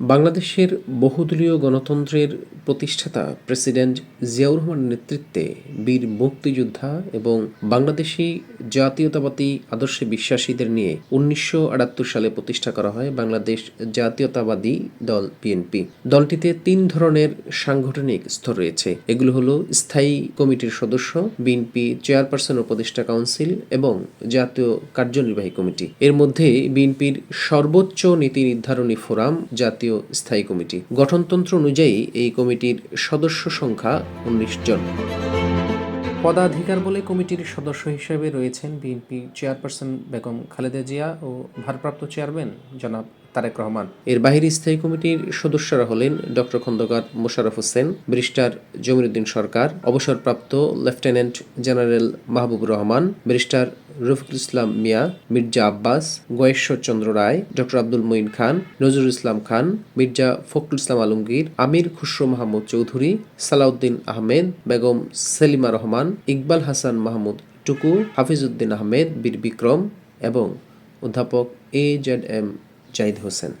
বাংলাদেশের বহুদলীয় গণতন্ত্রের প্রতিষ্ঠাতা প্রেসিডেন্ট জিয়াউর রহমানের নেতৃত্বে বীর মুক্তিযোদ্ধা এবং বাংলাদেশি জাতীয়তাবাদী আদর্শে বিশ্বাসীদের নিয়ে উনিশশো আটাত্তর সালে প্রতিষ্ঠা করা হয় বাংলাদেশ জাতীয়তাবাদী দল বিএনপি। দলটিতে তিন ধরনের সাংগঠনিক স্তর রয়েছে। এগুলো হলো স্থায়ী কমিটির সদস্য, বিএনপি চেয়ারপারসন উপদেষ্টা কাউন্সিল এবং জাতীয় কার্যনির্বাহী কমিটি। এর মধ্যে বিএনপির সর্বোচ্চ নীতি নির্ধারণী ফোরাম, জাতীয় স্থায়ী কমিটি। গঠনতন্ত্র অনুযায়ী এই কমিটির সদস্য সংখ্যা উনিশ জন। পদাধিকার বলে কমিটির সদস্য হিসেবে রয়েছেন বিএনপি চেয়ারপারসন বেগম খালেদা জিয়া ও ভারপ্রাপ্ত চেয়ারম্যান জনাব তারেক রহমান। এর বাহিরে স্থায়ী কমিটির সদস্যরা হলেন ডক্টর খন্দকার মোশারফ হোসেন, ব্যারিস্টার জমিরুদ্দিন সরকার, অবসরপ্রাপ্ত lieutenant general Mahbub Rahman, barrister Rafiqul Islam Mia, Mirza Abbas Gayeshwar Chandra Roy, doctor Abdul Moyeen Khan, Nazrul Islam Khan, Mirza Fakhrul Islam Alamgir, Amir Khasru Mahmud Chowdhury, Salahuddin Ahmed, Begum Selima Rahman, Iqbal Hasan Mahmud Tuku, Hafizuddin Ahmed, Bir Bikram এবং অধ্যাপক A Z M Zahid Hossain.